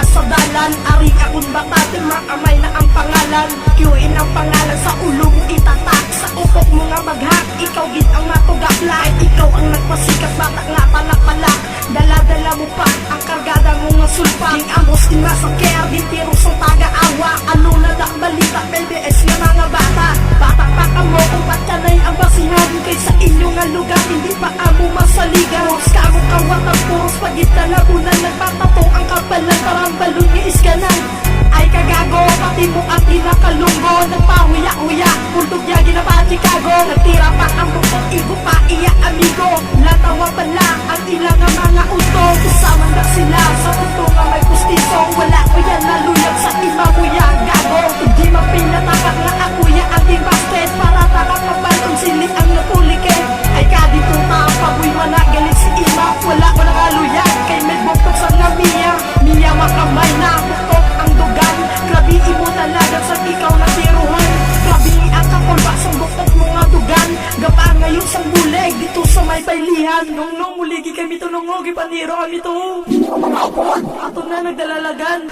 Sa dalan Ari akong batate Makamay na ang pangalan. Kiuin ang pangalan sa ulo mo itatak Sa upok mo nga maghak. Ikaw gid ang matugapla Ikaw ang nagpasikat Bata nga palak-palak Dala-dala mo pa Ang kargada mo nga sulpa. King amos din nasa care Di tiro Hindi pa amo masaligan Puros ka mo kawatan Puros pagita na bulan Nagpatato ang kapalan Parang balon ni iskanan ay kagago, pati mo at ila kalunggo Nagpahuya-huya, pultog ya ginapa Chicago. Nagtira pa ang bukod, Sa buleg dito sa may baylihan Nung nung muligi kami to nung paniro kami to Ato na nagdalalagan.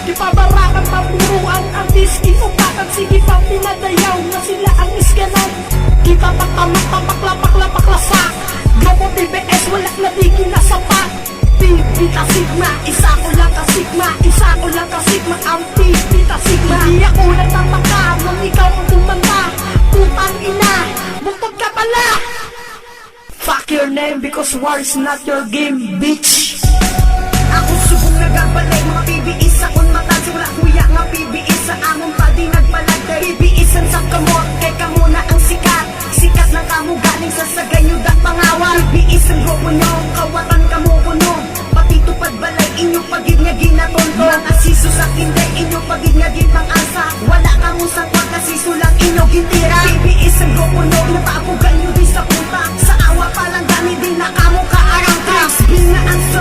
Di pa barakan papuruan ang diski Upakan sige pa pinadayaw na sila ang iskanan Di pa patamak tamak lapak lapak lasak Globo TBS wala na di kinasapat Pipita Sigma, isa ko lang ka is not your game, bitch. Ako subong nagabalay mga PBS sa kun mata wala kuya nga PBS sa among padi nagbalagay PBSan sa kamot kay kamo na ang sikat. Sikat ng kamo galing sa sagayud at pangawan PBS ang grupo nyo kawatan kamo kuno pati tupad balay inyo pagid nga ginatonto mga siso sa kinday inyo pagid nga ginpang-asa wala kamo sa kasi lang inyo gintira PBS ang grupo nyo napaapugan nyo di sa punta sa awa palang gani din na kamo kaarangka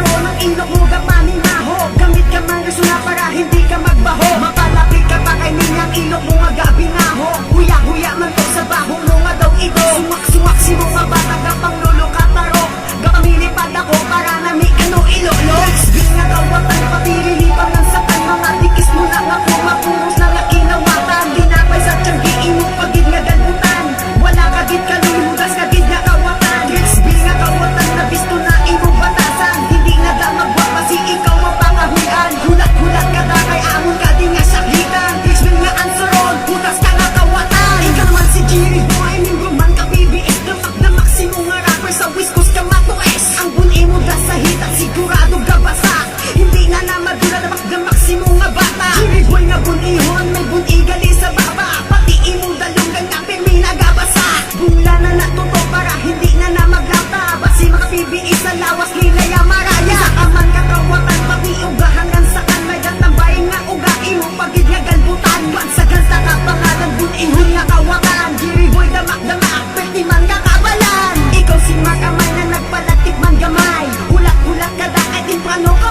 Ikaw si makamay na nagpalatik man gamay. Hulak-hulak ka da ay timprano ka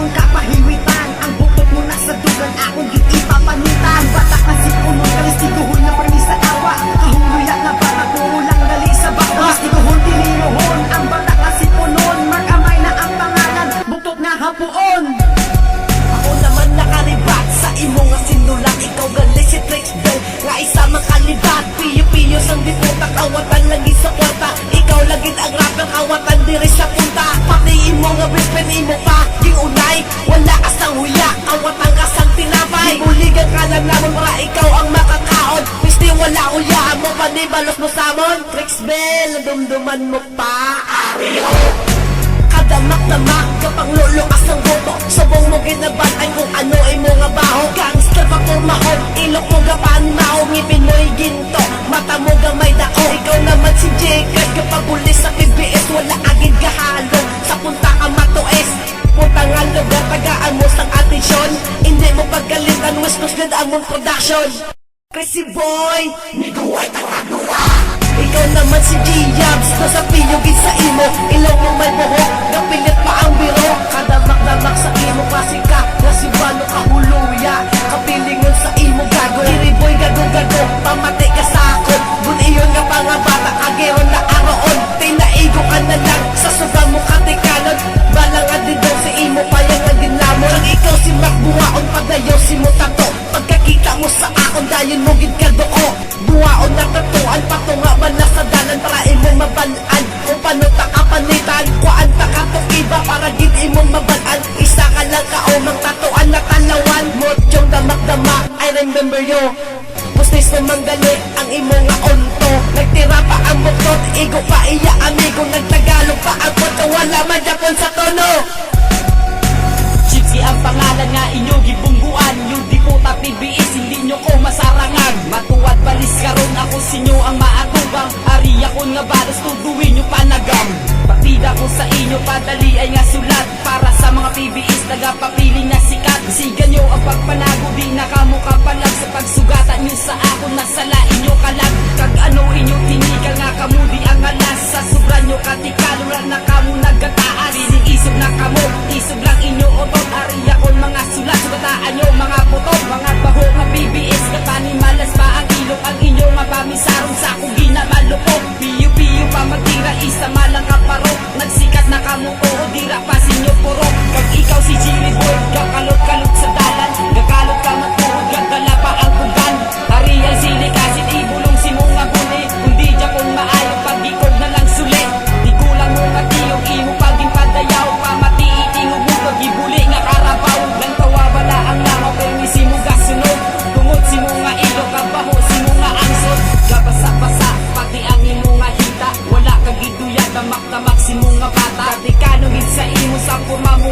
ang kapahiwitan. Ang buktot mo na dugan akong di ipapanutan. Batak na si puno na permi sa awa. Kahuluya na bata puro lang dali sa bawa. Kalistiguhon tilirohon ang batak na si Magamay na ang pangalan. Buktot nga hapuon. Ako naman nakaribat sa imo nga sinulat Ikaw gali si Trix Bell. Nga isa makalibat Piyo-piyo sang diputak Awatan lagi sa kwarta. Ikaw lagi ang rapper Awatan diri sa punta. Pati imo nga brispen imo pa Ging unay Wala ka sang huya Awatan ka sang tinapay. Buligan ka lang naman Para ikaw ang makakaon. Pisti wala huya mo pa ni balos mo samon. Trix Bell Dumduman mo pa. Kadamak-damak kapang lulukas ang boto Sabong mo ginaban ay kung ano ay mga baho. Gangster pa pumahon, West Coast Ganda among production. Kasi boy, ikaw naman si G-Yabs Nasa piyugin sa imo. Ilaw mo may buhok Napilit pa ang biro. Kadamak-damak sa imo Klase ka. Na si Balo Ben Bellot among oo dira pa sinyo puro. Kag ikaw si Jimmy Boy Kakalot-kalot sa dalan. Gakalot ka matulog oh, Gagdala pa ang kugan Harihan sili kasit ibulong si mong aguni Kundi dya kung maayo Pag-ikog na lang suli. Di kulang mo matiyog Imo paging padayaw. Pamati itingog mo Pag-ibuli nga karabaw. Nang tawa bala ang langaw Pero isi mo gasunod. Tungot si mong nga ilog Kabaho si mong nga angsod. Gabasa-basa Pati ang imo nga hita Wala kag iduyan Tamak-tamak si mabata Di kanungin sa imo sa kumam